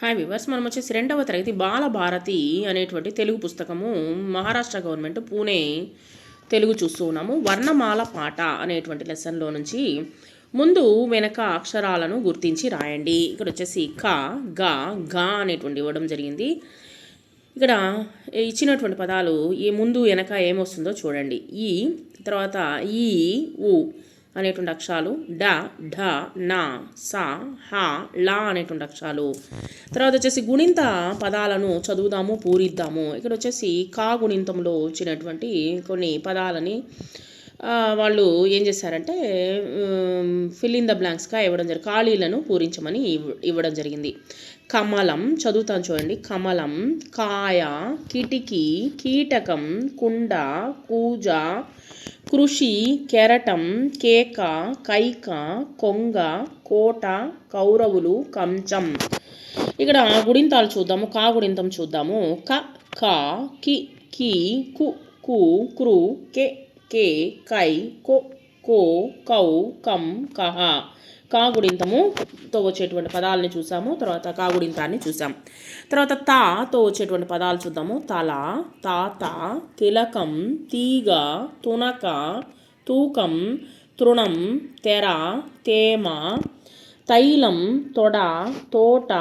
Hi viewers మనం వచ్చేసి రెండవ తరగతి బాలభారతి అనేటువంటి తెలుగు పుస్తకము మహారాష్ట్ర గవర్నమెంట్ పూణే తెలుగు చూస్తూ ఉన్నాము. వర్ణమాల పాట అనేటువంటి లెసన్లో నుంచి ముందు వెనక అక్షరాలను గుర్తించి రాయండి. ఇక్కడ వచ్చేసి క గ గ అనేటువంటి ఇవ్వడం జరిగింది. ఇక్కడ ఇచ్చినటువంటి పదాలు ఈ ముందు వెనక ఏమొస్తుందో చూడండి. ఈ తర్వాత ఈ ఊ. అనేటువంటి అక్షరాలు. డ ఢ నా సా హ లా అనేటువంటి అక్షరాలు. తర్వాత వచ్చేసి గుణింత పదాలను చదువుదాము పూరిద్దాము. ఇక్కడ వచ్చేసి కా గుణింతంలో వచ్చినటువంటి కొన్ని పదాలని వాళ్ళు ఏం చేశారంటే ఫిల్ ఇన్ ద బ్లాంక్స్గా ఇవ్వడం జరిగింది. ఖాళీలను పూరించమని ఇవ్వడం జరిగింది. కమలం చదువుతాను చూడండి. కమలం కాయ కిటికీ కీటకం కుండ కూజ కృషి కెరటం కేక కైక కొంగ కోట కౌరవులు కంచం. ఇక్కడ గుడింతాలు చూద్దాము కా గుడింతం చూద్దాము. క కా కి కి కు కు క్రు కే కే కై కో కో కౌ కం కహ. కాగుడింతముతో వచ్చేటువంటి పదాలని చూసాము. తర్వాత కాగుడింతాన్ని చూసాం తర్వాత తాతో వచ్చేటువంటి పదాలు చూద్దాము. తల తాత తిలకం తీగ తునక తూకం తృణం తెర తేమ తైలం తొడ తోట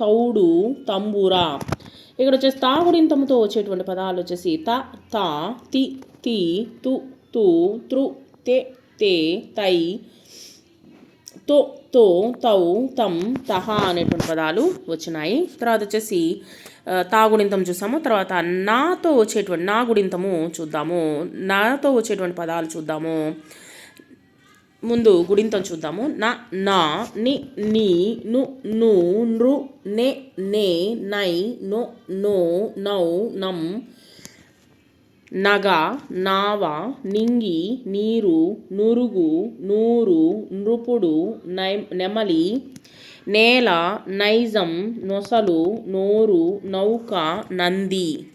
తౌడు తంబూరా. ఇక్కడ వచ్చేసి తాగుడింతముతో వచ్చేటువంటి పదాలు వచ్చేసి త తా తి తి తు తు త్రు తే తే తై తో తో తౌ తం తహ అనేటువంటి పదాలు వచ్చినాయి. తర్వాత వచ్చేసి తాగుడింతం చూసాము. తర్వాత నాతో వచ్చేటువంటి నా గుడింతము చూద్దాము. నాతో వచ్చేటువంటి పదాలు చూద్దాము. ముందు గుడింతం చూద్దాము. నా నా ని నీ ను ను నృ నే నే నై నో నో నౌ నం నగ నావ నింగి నీరు నురుగు నూరు నృపుడు నై నెమలి నేల నైజం నొసలు నోరు నౌక నంది.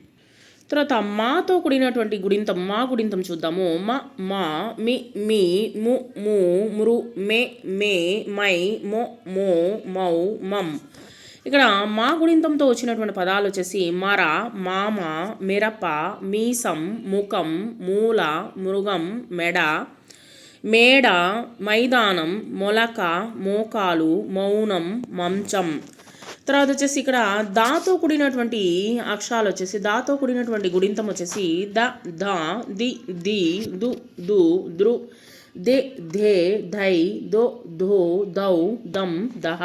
తర్వాత మాతో కూడినటువంటి గుడింతం మా గుడింతం చూద్దాము. మ మా మి మీ ము ము మృ మే మే మై మొ మో మౌ మం ఇక్కడ మా గుణింతంతో వచ్చినటువంటి పదాలు వచ్చేసి మర మామ మిరప మీసం ముఖం మూల మృగం మెడ మేడ మైదానం మొలక మోకాలు మౌనం మంచం. తర్వాత వచ్చేసి ఇక్కడ దాతో కూడినటువంటి అక్షరాలు వచ్చేసి దాతో కూడినటువంటి గుడింతం వచ్చేసి ద ద ది ది దు దు దృ దే ధే ధై దో ధో దౌ దం దహ.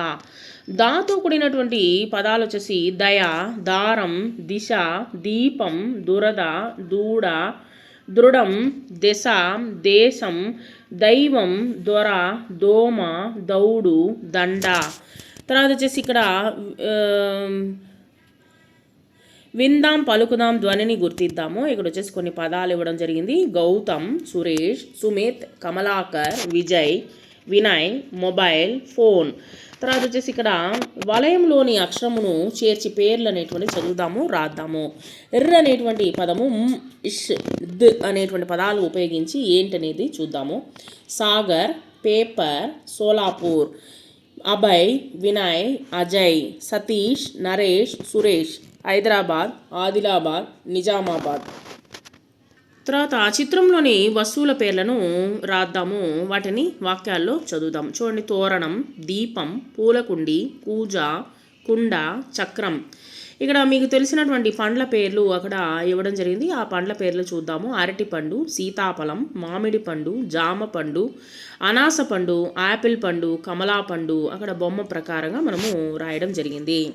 దాతో కూడినటువంటి పదాలు వచ్చేసి దయ దారం దిశ దీపం దురద దూడ దృఢం దిశ దేశం దైవం దొర దోమ దౌడు దండ. తర్వాత వచ్చేసి ఇక్కడ విందాం పలుకుదాం ధ్వనిని గుర్తిద్దాము. ఇక్కడ వచ్చేసి కొన్ని పదాలు ఇవ్వడం జరిగింది. Gautam Suresh Sumit Kamalakar Vijay Vinay mobile phone. తర్వాత వచ్చేసి ఇక్కడ వలయంలోని అక్షరమును చేర్చి పేర్లు అనేటువంటి చదువుదాము రాద్దాము. ఎర్ర అనేటువంటి పదము ఇష్ ద్ అనేటువంటి పదాలు ఉపయోగించి ఏంటనేది చూద్దాము. సాగర్ పేపర్ సోలాపూర్. అభయ్ వినయ్ అజయ్ సతీష్ నరేష్ సురేష్. హైదరాబాద్ ఆదిలాబాద్ నిజామాబాద్. తర్వాత ఆ చిత్రంలోని వస్తువుల పేర్లను రాద్దాము. వాటిని వాక్యాల్లో చదువుదాం. చూడండి తోరణం దీపం పూలకుండి కూజ కుండ చక్రం. ఇక్కడ మీకు తెలిసినటువంటి పండ్ల పేర్లు అక్కడ ఇవ్వడం జరిగింది. ఆ పండ్ల పేర్లు చూద్దాము. అరటి పండు సీతాఫలం మామిడి పండు జామ పండు అనాస పండు యాపిల్ పండు కమలా పండు అక్కడ బొమ్మ ప్రకారంగా మనము రాయడం జరిగింది.